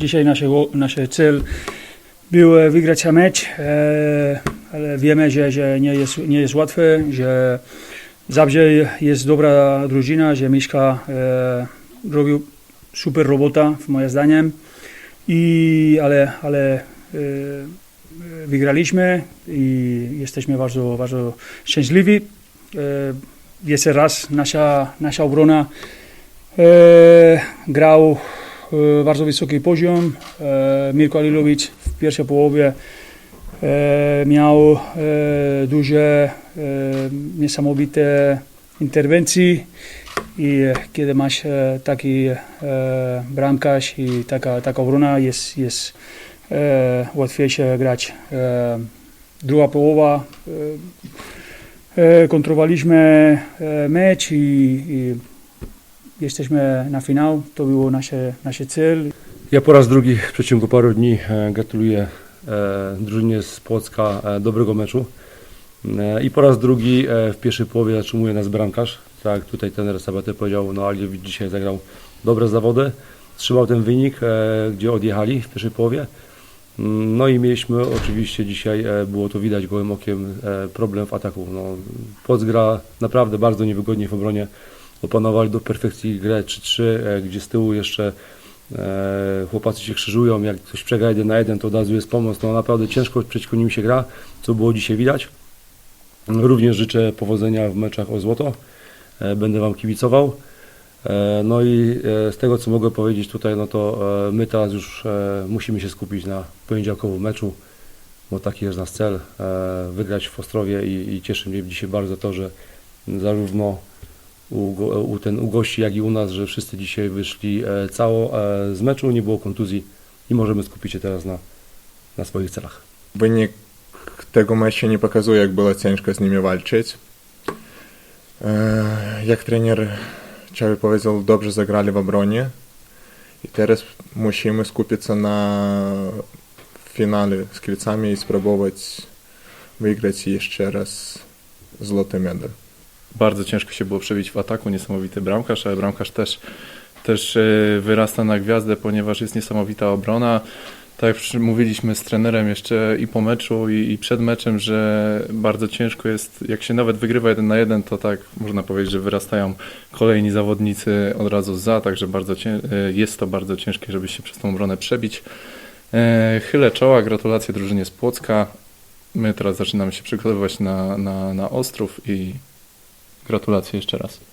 dzisiaj nasz cel był wygrać mecz, e, ale wiemy, że, że nie, jest, nie jest łatwe, że Zabrze jest dobra drużyna, że Miszka e, robił super robota, moim zdaniem, I, ale, ale e, wygraliśmy i jesteśmy bardzo, bardzo szczęśliwi. Jeszcze raz nasza, nasza obrona grał bardzo wysoki poziom. E, Mirko Alilowicz w pierwszej połowie e, miał e, duże, e, niesamowite interwencje i e, kiedy masz e, taki e, bramkarz i taka, taka obrona jest, jest e, łatwiejsze grać. E, druga połowa e, e, kontrolowaliśmy e, mecz i, i jesteśmy na finał. To był nasz, nasz cel. Ja po raz drugi w przeciągu paru dni e, gratuluję e, drużynie z Płocka e, dobrego meczu. I po raz drugi w pierwszej połowie zatrzymuje nas bramkarz. Tak tutaj trener Sabaty powiedział, no Aliewicz dzisiaj zagrał dobre zawody. Trzymał ten wynik, gdzie odjechali w pierwszej połowie. Mm, No i mieliśmy oczywiście dzisiaj, było to widać gołym okiem, problem w ataku. No, Płock gra naprawdę bardzo niewygodnie w obronie. Opanowali do perfekcji grę 3-3, e, gdzie z tyłu jeszcze E, chłopacy się krzyżują, jak ktoś przegra jeden na jeden, to od razu jest pomoc. No naprawdę ciężko przeciwko nim się gra, co było dzisiaj widać. Również życzę powodzenia w meczach o złoto. E, Będę Wam kibicował. No i z tego, co mogę powiedzieć tutaj, no to my teraz już musimy się skupić na poniedziałkowym meczu, bo taki jest nasz cel, wygrać w Ostrowie i, i cieszy mnie dzisiaj bardzo to, że zarówno u, u, ten, u gości, jak i u nas, że wszyscy dzisiaj wyszli e, cało e, z meczu, nie było kontuzji i możemy skupić się teraz na, na swoich celach. Wynik tego meczu nie pokazuje, jak było ciężko z nimi walczyć. E, Jak trener Czawy powiedział, dobrze zagrali w obronie. I teraz musimy skupić się na finale z Kielcami i spróbować wygrać jeszcze raz złoty medal. Bardzo ciężko się było przebić w ataku, niesamowity bramkarz, ale bramkarz też, też e, wyrasta na gwiazdę, ponieważ jest niesamowita obrona. Tak jak mówiliśmy z trenerem jeszcze i po meczu, i, i przed meczem, że bardzo ciężko jest, jak się nawet wygrywa jeden na jeden, to tak można powiedzieć, że wyrastają kolejni zawodnicy od razu za, także bardzo e, jest to bardzo ciężkie, żeby się przez tą obronę przebić. E, Chylę czoła, gratulacje drużynie z Płocka. My teraz zaczynamy się przygotowywać na, na, na Ostrów i Gratulacje jeszcze raz.